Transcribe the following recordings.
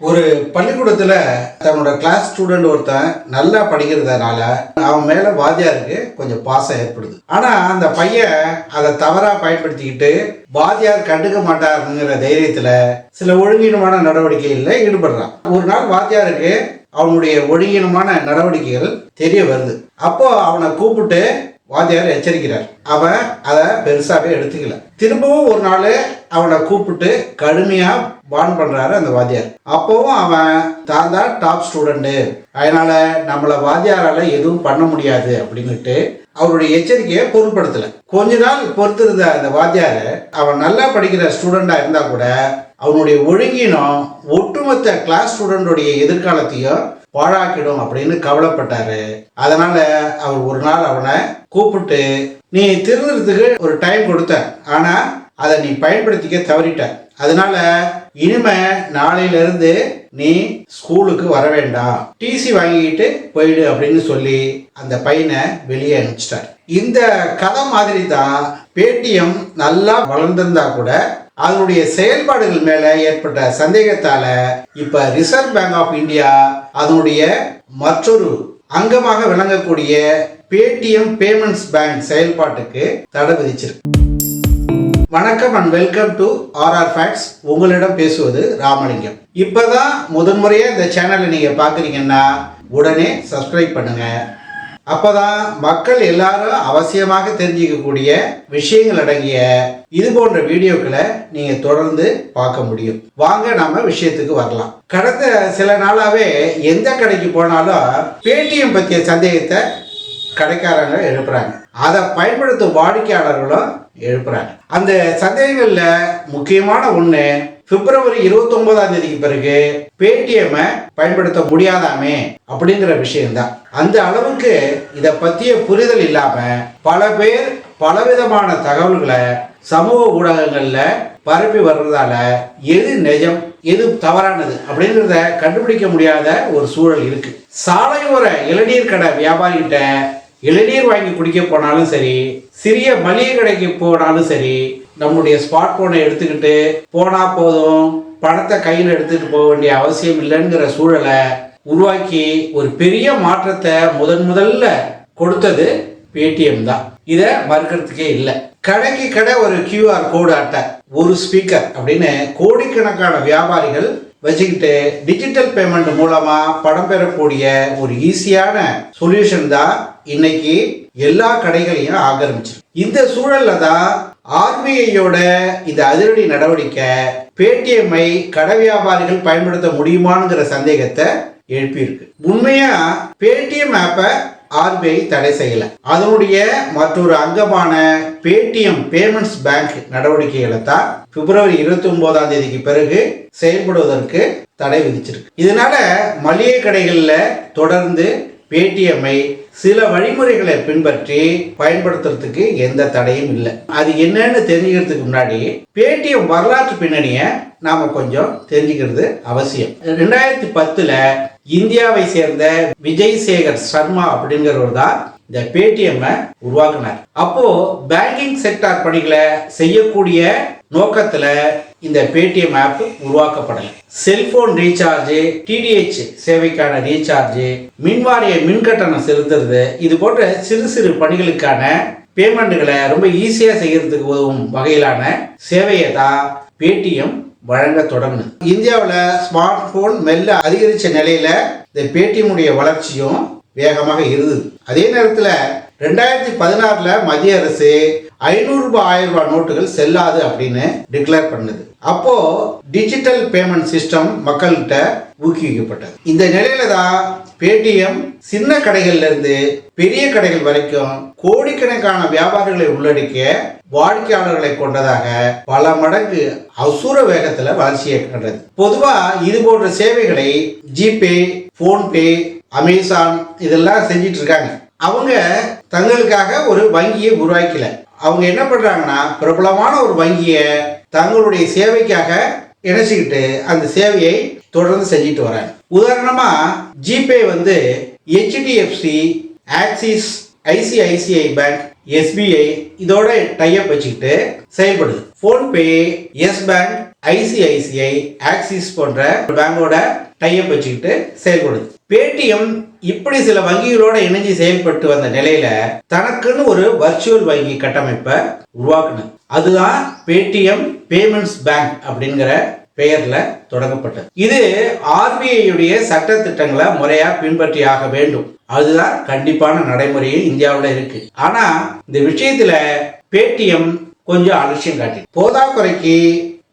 ஒரு பள்ளிக்கூடத்தில் தன்னோட கிளாஸ் ஸ்டூடெண்ட் ஒருத்தன் நல்லா படிக்கிறதுனால அவன் மேலே வாத்தியாருக்கு கொஞ்சம் பாசம் ஏற்படுது. ஆனால் அந்த பையன் அதை தவறாக பயன்படுத்திக்கிட்டு வாத்தியார் கண்டுக்க மாட்டாருங்கிற தைரியத்தில் சில ஒழுங்கீனமான நடவடிக்கைகளில் ஈடுபடுறான். ஒரு நாள் வாத்தியாருக்கு அவனுடைய ஒழுங்கீனமான நடவடிக்கைகள் தெரிய வருது. அப்போ அவனை கூப்பிட்டு வாத்தியார் எச்சரிக்கிறார். அவன் அதை பெருசாகவே எடுத்துக்கல. திரும்பவும் ஒரு நாள் அவனை கூப்பிட்டு கடுமையாக வான் பண்ணுறாரு அந்த வாத்தியார். அப்போவும் அவன் தான் தான் டாப் ஸ்டூடெண்ட்டு அதனால் நம்மளை வாத்தியாரால் எதுவும் பண்ண முடியாது அப்படின்னுட்டு அவருடைய எச்சரிக்கையை பொருட்படுத்தலை. கொஞ்ச நாள் பொறுத்திருந்த அந்த வாத்தியார் அவன் நல்லா படிக்கிற ஸ்டூடெண்டாக இருந்தால் கூட அவனுடைய ஒழுங்கினம் ஒட்டுமொத்த கிளாஸ் ஸ்டூடெண்டோடைய எதிர்காலத்தையும் பாழாக்கிடும் அப்படின்னு கவலைப்பட்டாரு. அதனால அவர் ஒரு நாள் அவனை கூப்பிட்டு நீ திருந்துறதுக்கு ஒரு டைம் கொடுத்த ஆனா அதை நீ பயன்படுத்திக்க தவறிட்ட. அதனால இனிமே நாளையிலிருந்து நீ ஸ்கூலுக்கு வர வேண்டாம். டிசி வாங்கிக்கிட்டு போயிடு அப்படின்னு சொல்லி அந்த பையனை வெளியே அனுப்பிச்சிட்டார். இந்த கதை மாதிரி தான் பேடிஎம் நல்லா வளர்ந்திருந்தா கூட அதனுடைய செயல்பாடுகள் மேல ஏற்பட்ட சந்தேகத்தால இப்ப ரிசர்வ் பேங்க் ஆஃப் இந்தியா அதனுடைய மற்றொரு அங்கமாக விளங்கக்கூடிய பேடிஎம் பேமெண்ட்ஸ் பேங்க் செயல்பாட்டுக்கு தடை விதிச்சிருக்கு. வணக்கம் and welcome to RR facts உங்களிடம் பேசுவது ராமலிங்கம். இப்போதான் முதன்முறையாக இந்த சேனலை நீங்கள் பார்க்குறீங்கன்னா உடனே சப்ஸ்கிரைப் அப்போ அப்பதான் மக்கள் எல்லாரும் அவசியமாக தெரிஞ்சுக்கக்கூடிய விஷயங்கள் அடங்கிய இது போன்ற வீடியோக்களை நீங்க தொடர்ந்து பார்க்க முடியும். வாங்க நாம விஷயத்துக்கு வரலாம். கடந்த சில நாளாவே எந்த கடைக்கு போனாலும் பேடிஎம் பற்றிய சந்தேகத்தை கடைக்காரங்க எழுப்புறாங்க. அதை பயன்படுத்தும் வாடிக்கையாளர்களும் எழுப்புறாங்க. அந்த சந்தேகங்களில் முக்கியமான ஒன்று பிப்ரவரி இருபத்தி ஒன்பதாம் தேதிக்கு பிறகு பேடிஎம்மை பயன்படுத்த முடியாதாமே அப்படிங்கிற விஷயம்தான். அந்த அளவுக்கு இதை பற்றிய புரிதல் இல்லாம பல பேர் பலவிதமான தகவல்களை சமூக ஊடகங்களில் பரப்பி வர்றதால எது நிஜம் எது தவறானது அப்படிங்கிறத கண்டுபிடிக்க முடியாத ஒரு சூழல் இருக்கு. சாலையோர இளநீர் கடை வியாபாரிகிட்ட இளநீர் வாங்கி குடிக்க போனாலும் சரி சிறிய மளிகை கடைக்கு போனாலும் சரி நம்முடைய ஸ்மார்ட் போனை எடுத்துக்கிட்டு போனா போதும் பணத்தை கையில் எடுத்துட்டு போக வேண்டிய அவசியம் இல்லைங்கிற சூழலை உருவாக்கி ஒரு பெரிய மாற்றத்தை முதன் முதல்ல கொடுத்தது பேடிஎம் தான். இதை மறுக்கிறதுக்கே இல்லை. கடைக்கு கடை ஒரு கியூஆர் கோடு அட்டை ஒரு ஸ்பீக்கர் அப்படின்னு கோடிக்கணக்கான வியாபாரிகள் வச்சுக்கிட்டு டிஜிட்டல் பேமெண்ட் மூலமா பணம் பெறக்கூடிய ஒரு ஈஸியான சொல்யூஷன் தான் இன்னைக்கு எல்லா கடைகளையும் ஆக்கிரமிச்சு இந்த சூழல்ல தான் ஆர்பிஐயோட இந்த அதிரடி நடவடிக்கை பேடிஎம்ஐ கடை வியாபாரிகள் பயன்படுத்த முடியுமாங்கிற சந்தேகத்தை எழுப்பியிருக்கு. உண்மையா பேடிஎம் ஆப்பை ஆர்பிஐ தடை செய்யல. அதனுடைய மற்றொரு அங்கமான பேடிஎம் பேமெண்ட்ஸ் பேங்க் நடவடிக்கைகளை தான் பிப்ரவரி இருபத்தி ஒன்பதாம் தேதிக்கு பிறகு செயல்படுவதற்கு தடை விதிச்சிருக்கு. இதனால மளிகை கடைகளில் தொடர்ந்து பேடிஎம்ஐ சில வழிமுறைகளை பின்பற்றி பயன்படுத்துறதுக்கு எந்த தடையும் இல்லை. அது என்னன்னு தெரிஞ்சுக்கிறதுக்கு முன்னாடி பேடிஎம் வரலாற்று பின்னணியை நாம கொஞ்சம் தெரிஞ்சுக்கிறது அவசியம். ரெண்டாயிரத்தி பத்துல இந்தியாவை சேர்ந்த விஜய் சேகர் சர்மா அப்படிங்கிறவர் தான் இந்த பேடிஎம்மை உருவாக்குனார். அப்போ பேங்கிங் செக்டார் பணிகளை செய்யக்கூடிய நோக்கத்துல இந்த பேடிஎம் ஆப் உருவாக்கப்படலை. செல்போன் ரீசார்ஜ் டிடிஹெச் சேவைக்கான ரீசார்ஜ் மின்வாரிய மின் கட்டணம் செலுத்துறது இது போன்ற சிறு சிறு பணிகளுக்கான பேமெண்ட்டுகளை ரொம்ப ஈஸியாக செய்கிறதுக்கு உதவும் வகையிலான சேவையை தான் பேடிஎம் வழங்க தொடங்குது. இந்தியாவில் ஸ்மார்ட் ஃபோன் மெல்ல அதிகரித்த நிலையில் இந்த பேடிஎம்முடைய வளர்ச்சியும் வேகமாக இருந்தது. அதே நேரத்தில் ரெண்டாயிரத்தி பதினாறில் மத்திய அரசு ஐநூறு ரூபாய் ஆயிரம் ரூபாய் நோட்டுகள் செல்லாது அப்படின்னு டிக்ளேர் பண்ணுது. அப்போ டிஜிட்டல் பேமெண்ட் சிஸ்டம் மக்கள்கிட்ட ஊக்குவிக்கப்பட்டது. இந்த நிலையில தான் பேடிஎம் சின்ன கடைகள்ல இருந்து பெரிய கடைகள் வரைக்கும் கோடிக்கணக்கான வியாபாரிகளை உள்ளடக்கிய வாடிக்கையாளர்களை கொண்டதாக பல மடங்கு அசுர வேகத்துல வளர்ச்சியை கண்டது. பொதுவா இது போன்ற சேவைகளை ஜிபே போன்பே அமேசான் இதெல்லாம் செஞ்சிட்டு இருக்காங்க. அவங்க தங்களுக்காக ஒரு வங்கியை உருவாக்கல. அவங்க என்ன பண்ணுறாங்கன்னா பிரபலமான ஒரு வங்கியை தங்களுடைய சேவைக்காக இணைச்சிக்கிட்டு அந்த சேவையை தொடர்ந்து செஞ்சுட்டு வராங்க உதாரணமாக ஜிபே வந்து HDFC Axis ICICI bank SBI இதோட டைப் வச்சுக்கிட்டு செயல்படுது. PhonePe Yes bank ICICI Axis போன்ற பேங்கோட டைப் வச்சுக்கிட்டு செயல்படுது. பேடிஎம் இப்படி சில வங்கிகளோட இணைஞ்சு செயல்பட்டு வந்த நிலையில தனக்குன்னு ஒரு வர்ச்சுவல் வங்கி கட்டமைப்பை உருவாக்குனது. அதுதான் பேடிஎம் பேமெண்ட்ஸ் பேங்க் அப்படிங்கிற பெயர்ல தொடங்கப்பட்டது. இது ஆர்பிஐயுடைய சட்ட திட்டங்களை முறையா பின்பற்றி ஆக வேண்டும். அதுதான் கண்டிப்பான நடைமுறையும் இந்தியாவில் இருக்கு. ஆனா இந்த விஷயத்துல பேடிஎம் கொஞ்சம் அலட்சியம் காட்டி போதாக்குறைக்கு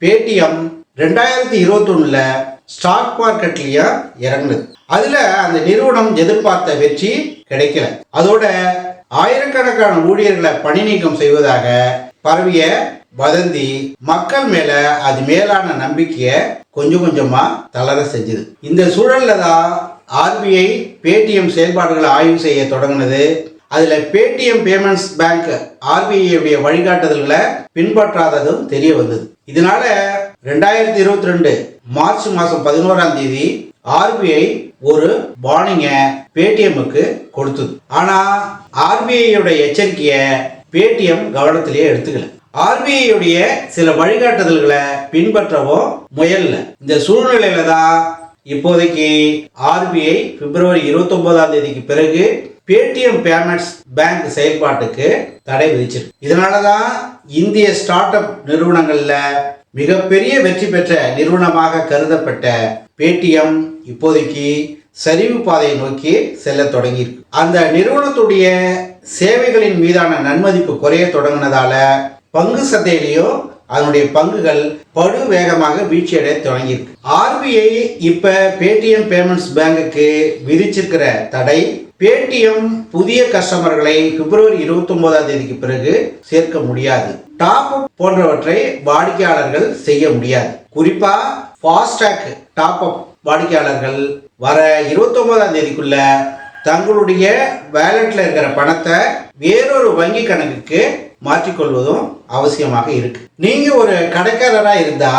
பேடிஎம் ரெண்டாயிரத்தி இருபத்தொன்னுல ஸ்டாக் மார்க்கெட்லயும் இறங்குனது. அதுல அந்த நிறுவனம் எதிர்பார்த்த வெற்றி கிடைக்கல. அதோட ஆயிரக்கணக்கான ஊழியர்களை பணி நீக்கம் செய்வதாக பரவிய வதந்தி மக்கள் மேல அது மேலான நம்பிக்கையை கொஞ்சம் கொஞ்சமா தளர செஞ்சது. இந்த சூழல்ல தான் ஆர்பிஐ பேடிஎம் செயல்பாடுகளை ஆய்வு செய்ய தொடங்கினது. அதுல பேடிஎம் பேமெண்ட்ஸ் பேங்க் ஆர்பிஐடைய வழிகாட்டுதல்களை பின்பற்றாததும் தெரிய வந்தது. இதனால ரெண்டாயிரத்தி இருபத்தி ரெண்டு மார்ச் மாசம் பதினோராம் தேதி ஆர்பிஐ ஒரு வார்னிங்க பேடிஎம்முக்கு கொடுத்தது. ஆனா ஆர்பிஐயோட எச்சரிக்கையை பேடிஎம் கவனத்திலேயே எடுத்துக்கல. ஆர்பிஐயுடைய சில வழிகாட்டுதல்களை பின்பற்றவும் முயல்ல. இந்த சூழ்நிலையில தான் இப்போதைக்கு ஆர்பிஐ பிப்ரவரி 29 தேதிக்கு பிறகு பேடிஎம் பேமெண்ட்ஸ் பேங்க் செயல்பாட்டுக்கு தடை விதிச்சிருக்கு. இதனால தான் இந்திய ஸ்டார்ட் அப் நிறுவனங்கள்ல மிகப்பெரிய வெற்றி பெற்ற நிறுவனமாக கருதப்பட்ட பேடிஎம் இப்போதைக்கு சரிவு பாதையை நோக்கி செல்ல தொடங்கியிருக்கு. அந்த நிறுவனத்துடைய சேவைகளின் மீதான நன்மதிப்பு குறைய தொடங்கினதால பங்கு சந்தையிலையும் அதனுடைய பங்குகள் படு வேகமாக வீழ்ச்சியடைய தொடங்கியிருக்கு. ஆர்பிஐ இப்ப பேடிஎம் பேமெண்ட்ஸ் பேங்குக்கு விதிச்சிருக்கிற தடை பேடிஎம் புதிய கஸ்டமர்களை பிப்ரவரி 29 தேதிக்கு பிறகு சேர்க்க முடியாது. டாப் அப் போன்றவற்றை வாடிக்கையாளர்கள் செய்ய முடியாது. குறிப்பா ஃபாஸ்டாக் டாப் அப் வாடிக்கையாளர்கள் வர 29 தேதிக்குள்ள தங்களுடைய வேலெட்டில் இருக்கிற பணத்தை வேறொரு வங்கி கணக்குக்கு மாற்றிக்கொள்வதும் அவசியமாக இருக்கு. நீங்க ஒரு கடைக்காரரா இருந்தா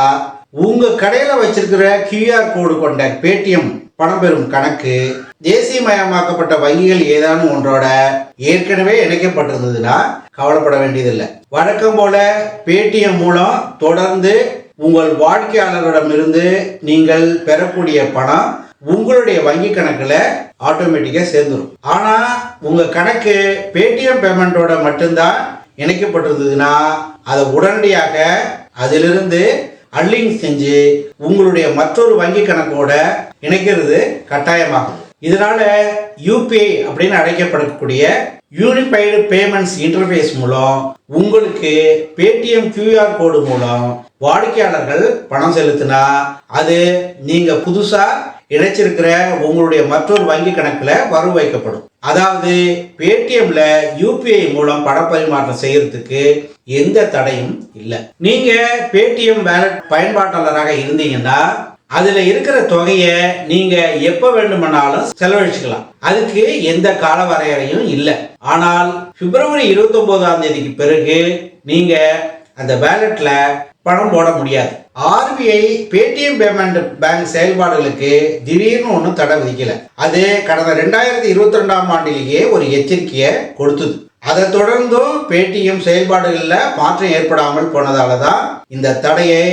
உங்க கடையில வச்சிருக்கிற கியூஆர் கோடு கொண்ட பேடிஎம் பணம் பெறும் கணக்கு தேசியமயமாக்கப்பட்ட வங்கிகள் ஏதானும் ஒன்றோட ஏற்கனவே இணைக்கப்பட்டிருந்ததுன்னா கவலைப்பட வேண்டியதில்லை. வழக்கம் போல பேடிஎம் மூலம் தொடர்ந்து உங்கள் வாடிக்கையாளரிடமிருந்து நீங்கள் பெறக்கூடிய பணம் உங்களுடைய வங்கி கணக்கில் ஆட்டோமேட்டிக்காக சேர்ந்துடும் ஆனால் உங்கள் கணக்கு பேடிஎம் பேமெண்ட்டோட மட்டும்தான் இணைக்கப்பட்டிருந்ததுன்னா அதை உடனடியாக அதிலிருந்து அன்லிங்க் செஞ்சு உங்களுடைய மற்றொரு வங்கி கணக்கோட இணைக்கிறது கட்டாயமாகும். இதனால யூபிஐ அப்படின்னு அழைக்கப்படக்கூடிய யூனிஃபைடு பேமெண்ட்ஸ் இன்டர்ஃபேஸ் மூலம் உங்களுக்கு பேடிஎம் கியூஆர் கோடு மூலம் வாடிக்கையாளர்கள் பணம் செலுத்தினா அது நீங்க புதுசா இணைச்சிருக்கிற உங்களுடைய மற்றொரு வங்கி கணக்குல வரவு வைக்கப்படும். அதாவது பேடிஎம்ல யூபிஐ மூலம் பண பரிமாற்றம் செய்யறதுக்கு எந்த தடையும் இல்லை. நீங்க பேடிஎம் வேலட் பயன்பாட்டாளராக இருந்தீங்கன்னா அதுல இருக்கிற தொகையை நீங்க எப்ப வேண்டுமானாலும் செலவழிச்சுக்கலாம். அதுக்கு எந்த கால வரையறையும் இல்லை. ஆனால் பிப்ரவரி 29 தேதிக்கு பிறகு நீங்க அந்த வேலட்ல பணம் போட முடியாது. ஆர்பிஐ பேடிஎம் பேமெண்ட் பேங்க் செயல்பாடுகளுக்கு திடீர்னு ஒன்றும் தடை விதிக்கல. அது கடந்த ரெண்டாயிரத்தி இருபத்தி ரெண்டாம் ஆண்டிலேயே ஒரு எச்சரிக்கையை கொடுத்தது. அதை தொடர்ந்தும் பேடிஎம் செயல்பாடுகளில் மாற்றம் ஏற்படாமல் போனதால தான் இந்த தடையை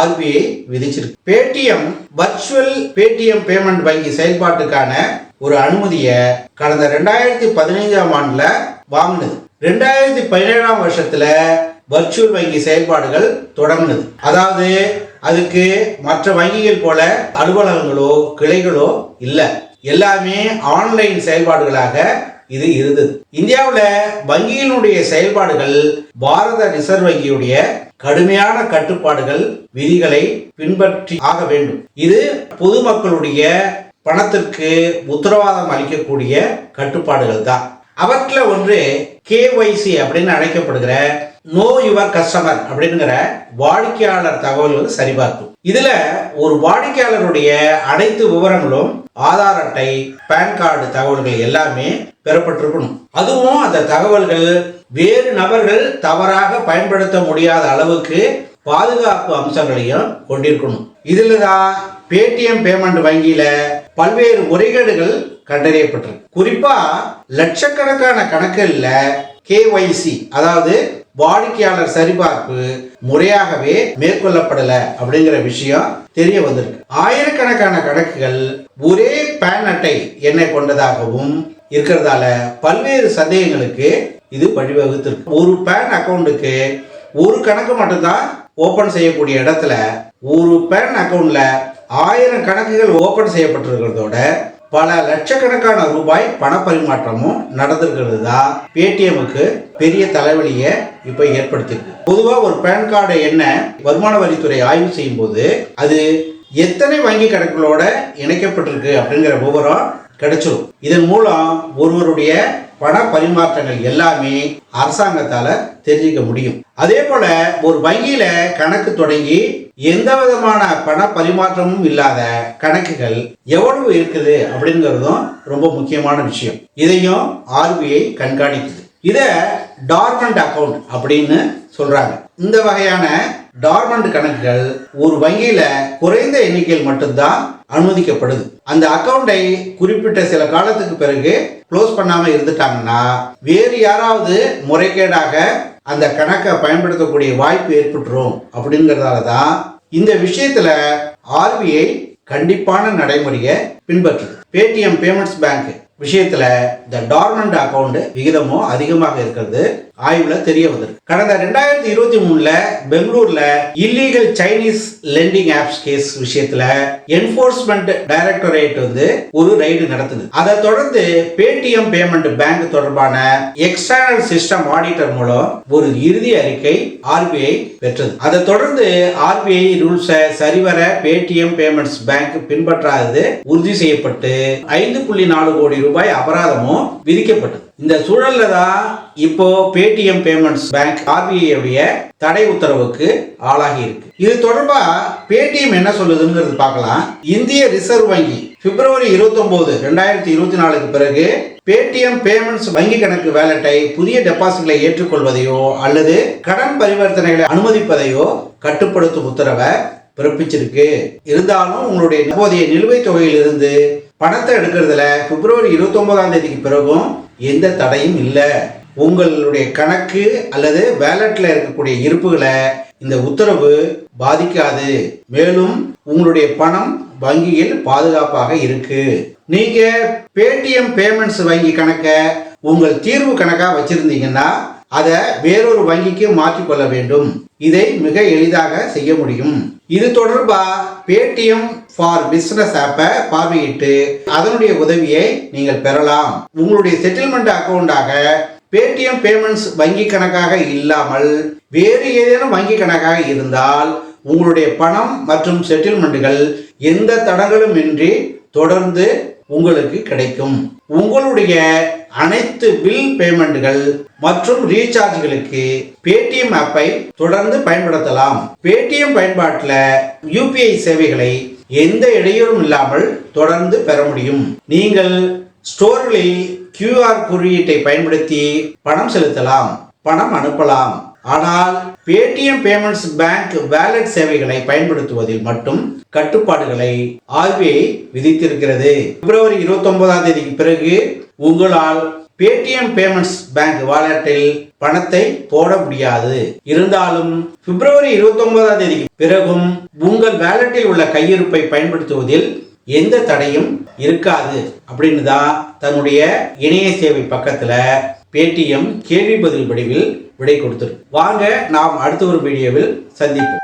ஆர்பிஐ விதிச்சிருக்கு. பேடிஎம் வர்ச்சுவல் பேடிஎம் பேமெண்ட் வங்கி செயல்பாட்டுக்கான ஒரு அனுமதியை கடந்த ரெண்டாயிரத்தி பதினைஞ்சாம் ஆண்டில் வாங்கினது. ரெண்டாயிரத்தி பதினேழாம் வருஷத்தில் வர்ச்சுவல் வங்கி செயல்பாடுகள் தொடங்கினது. அதாவது அதுக்கு மற்ற வங்கிகள் போல அலுவலகங்களோ கிளைகளோ இல்லை. எல்லாமே ஆன்லைன் செயல்பாடுகளாக இது இருந்தது. இந்தியாவில் வங்கியினுடைய செயல்பாடுகள் பாரத ரிசர்வ் வங்கியுடைய கடுமையான கட்டுப்பாடுகள் விதிகளை பின்பற்றி ஆக வேண்டும். இது பொதுமக்களுடைய பணத்திற்கு உத்தரவாதம் அளிக்கக்கூடிய கட்டுப்பாடுகள் தான் அவற்றில் ஒன்று கேஒய்சி அப்படின்னு அழைக்கப்படுகிற நோ யுவர் கஸ்டமர் அப்படிங்கிற வாடிக்கையாளர் தகவல்கள் சரிபார்க்கும். இதுல ஒரு வாடிக்கையாளருடைய அனைத்து விவரங்களும் ஆதார் அட்டை பேன் கார்டு தகவல்கள் எல்லாமே பெறப்பட்டிருக்கணும். அதுவும் அந்த தகவல்கள் வேறு நபர்கள் தவறாக பயன்படுத்த முடியாத அளவுக்கு பாதுகாப்பு அம்சங்களையும் கொண்டிருக்கணும். இதுல தான் பேடிஎம் பேமெண்ட் வங்கியில பல்வேறு முறைகேடுகள் கண்டறியப்பட்டிருக்கு. குறிப்பா லட்சக்கணக்கான கணக்குகள்ல கேஒய்சி அதாவது வாடிக்கையாளர் சரிபார்ப்பு முறையாகவே மேற்கொள்ளப்படல அப்படிங்கிற விஷயம் தெரிய வந்திருக்கு. ஆயிரக்கணக்கான கணக்குகள் ஒரே பேன் அட்டை எண்ணை கொண்டதாகவும் இருக்கிறதால பல்வேறு சந்தேகங்களுக்கு இது வழிவகுத்திருக்கு. ஒரு பேன் அக்கௌண்ட்டுக்கு ஒரு கணக்கு மட்டும்தான் ஓபன் செய்யக்கூடிய இடத்துல ஒரு பேன் அக்கௌண்ட்ல ஆயிரம் கணக்குகள் ஓபன் செய்யப்பட்டிருக்கிறதோட பல லட்சக்கணக்கான ரூபாய் பணப்பரிமாற்றமும் நடந்திருக்கிறது? தான் பேடிஎம்முக்கு பெரிய தலைவலியை இப்போ ஏற்படுத்திருக்கு. பொதுவாக ஒரு பேன் கார்டு என்ன வருமான வரித்துறை ஆய்வு செய்யும் போது அது எத்தனை வங்கி கணக்குகளோட இணைக்கப்பட்டிருக்கு அப்படிங்கிற விவரம் கிடைச்சிடும் இதன் மூலம் ஒருவருடைய பண பரிமாற்றங்கள் எல்லாமே அரசாங்கத்தால தெரிஞ்சுக்க முடியும். அதே போல ஒரு வங்கியில கணக்கு தொடங்கி எந்த விதமான பண பரிமாற்றமும் இல்லாத கணக்குகள் எவ்வளவு இருக்குது அப்படிங்கிறதும் ரொம்ப முக்கியமான விஷயம். இதையும் ஆர்பிஐ கண்காணிக்குது. இத டார்மண்ட் அக்கவுண்ட் அப்படின்னு சொல்றாங்க. இந்த வகையான டார்மண்ட் கணக்குகள் ஒரு வங்கியில குறைந்த எண்ணிக்கையில் மட்டும்தான் அனுமதிக்கப்படுது. அந்த அக்கௌண்டை குறிப்பிட்ட சில காலத்துக்கு பிறகு க்ளோஸ் பண்ணாம இருந்துட்டாங்கன்னா வேறு யாராவது முறைகேடாக அந்த கணக்கை பயன்படுத்தக்கூடிய வாய்ப்பு ஏற்பட்டுரும் அப்படிங்கிறதால தான் இந்த விஷயத்துல ஆர்பிஐ கண்டிப்பான நடைமுறையை பின்பற்றுது. பேடிஎம் பேமெண்ட்ஸ் பேங்க் விஷயத்துல இந்த டார்மண்ட் அக்கௌண்ட் விகிதமும் அதிகமாக இருக்கிறது. ஆய்வுல தெரிய வந்திருக்கு. கடந்த ரெண்டாயிரத்தி இருபத்தி மூணுல பெங்களூர்ல illegal Chinese lending apps case விஷயத்துல என்போர்ஸ்மெண்ட் டைரக்டரேட் வந்து ஒரு ரைடு நடத்துது. அதை தொடர்ந்து பேடிஎம் பேமெண்ட் பேங்க் தொடர்பான எக்ஸ்டர்னல் சிஸ்டம் ஆடிட்டர் மூலம் ஒரு இறுதி அறிக்கை ஆர்பிஐ பெற்றது. அதை தொடர்ந்து ஆர்பிஐ ரூல்ஸை சரிவர பேடிஎம் பேமெண்ட்ஸ் பேங்க் பின்பற்றாதது உறுதி செய்யப்பட்டு ஐந்து புள்ளி நாலு கோடி ரூபாய் அபராதமும் விதிக்கப்பட்டது. இந்த சூழல்ல தான் இப்போ பேடிஎம் பேமெண்ட்ஸ் பேங்க் ஆர்பிஐ உடைய தடை உத்தரவுக்கு ஆளாகி இருக்கு. இது தொடர்பா பேடிஎம் என்ன சொல்லுதுங்கிறது பார்க்கலாம். இந்திய ரிசர்வ் வங்கி பிப்ரவரி 29 ரெண்டாயிரத்தி இருபத்தி நாலுக்கு பிறகு பேடிஎம் பேமெண்ட்ஸ் வங்கி கணக்கு வேலட்டை புதிய டெபாசிட்களை ஏற்றுக்கொள்வதையோ அல்லது கடன் பரிவர்த்தனைகளை அனுமதிப்பதையோ கட்டுப்படுத்தும் உத்தரவை பிறப்பிச்சிருக்கு. இருந்தாலும் உங்களுடைய தற்போதைய நிலுவைத் தொகையிலிருந்து பணத்தை எடுக்கிறதுல பிப்ரவரி 29 தேதிக்கு பிறகும் எந்த தடையும் இல்லை. உங்களுடைய கணக்கு அல்லது வேலட்ல இருக்கக்கூடிய இருப்புகளை இந்த உத்தரவு பாதிக்காது. மேலும் உங்களுடைய பணம் வங்கியில் பாதுகாப்பாக இருக்கு. நீங்க பேடிஎம் பேமெண்ட்ஸ் வங்கி கணக்கை உங்கள் தீர்வு கணக்காக வச்சிருந்தீங்கன்னா அதை வேறொரு வங்கிக்கு மாற்றிக்கொள்ள வேண்டும். இதை மிக எளிதாக செய்ய முடியும். இது தொடர்பா பேடிஎம் ஃபார் பிசினஸ் ஆப்பை பார்வையிட்டு அதனுடைய உதவியை நீங்கள் பெறலாம். உங்களுடைய செட்டில்மெண்ட் அக்கௌண்டாக பேடிஎம் பேமெண்ட்ஸ் வங்கி கணக்காக இல்லாமல் வேறு ஏதேனும் வங்கி கணக்காக இருந்தால் உங்களுடைய பணம் மற்றும் செட்டில்மெண்ட்டுகள் எந்த தடங்களும் இன்றி தொடர்ந்து உங்களுக்கு கிடைக்கும். உங்களுடைய அனைத்து பில் பேமெண்ட்டுகள் மற்றும் ரீசார்ஜ்களுக்கு பேடிஎம் ஆப்பை தொடர்ந்து பயன்படுத்தலாம். பேடிஎம் பயன்பாட்டில் யூபிஐ சேவைகளை எந்த இடையூறும் இல்லாமல் தொடர்ந்து பெற முடியும். நீங்கள் ஸ்டோர்களில் கியூஆர் குறியீட்டை பயன்படுத்தி பணம் செலுத்தலாம் பணம் அனுப்பலாம். ஆனால் பேடிஎம் பேமெண்ட்ஸ் பேங்க் வேலட் சேவைகளை பயன்படுத்துவதில் மட்டும் கட்டுப்பாடுகளை ஆர்பிஐ விதித்திருக்கிறது. பிப்ரவரி 29 தேதிக்கு பிறகு உங்களால் பேடிஎம் பேமெண்ட்ஸ் பேங்க் வாலெட்டில் பணத்தை போட முடியாது. இருந்தாலும் பிப்ரவரி 29 தேதிக்கு பிறகும் உங்கள் வேலெட்டில் உள்ள கையிருப்பை பயன்படுத்துவதில் எந்த தடையும் இருக்காது. அப்படின்னு தான் தன்னுடைய இணைய சேவை பக்கத்தில் பேடிஎம் கேள்வி பதில் வடிவில் விடை கொடுத்துரு. வாங்க நாம் அடுத்த ஒரு வீடியோவில் சந்திப்போம்.